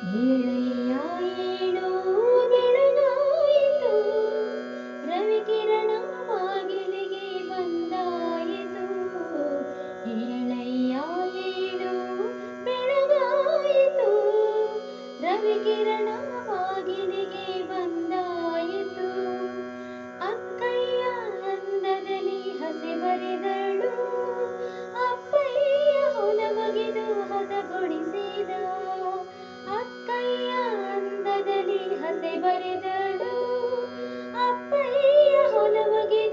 女人一样。ಬರೆದಳು. ಅಪ್ಪಯ್ಯ ಹೊಲವಗೆ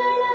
ಮಂಗಳ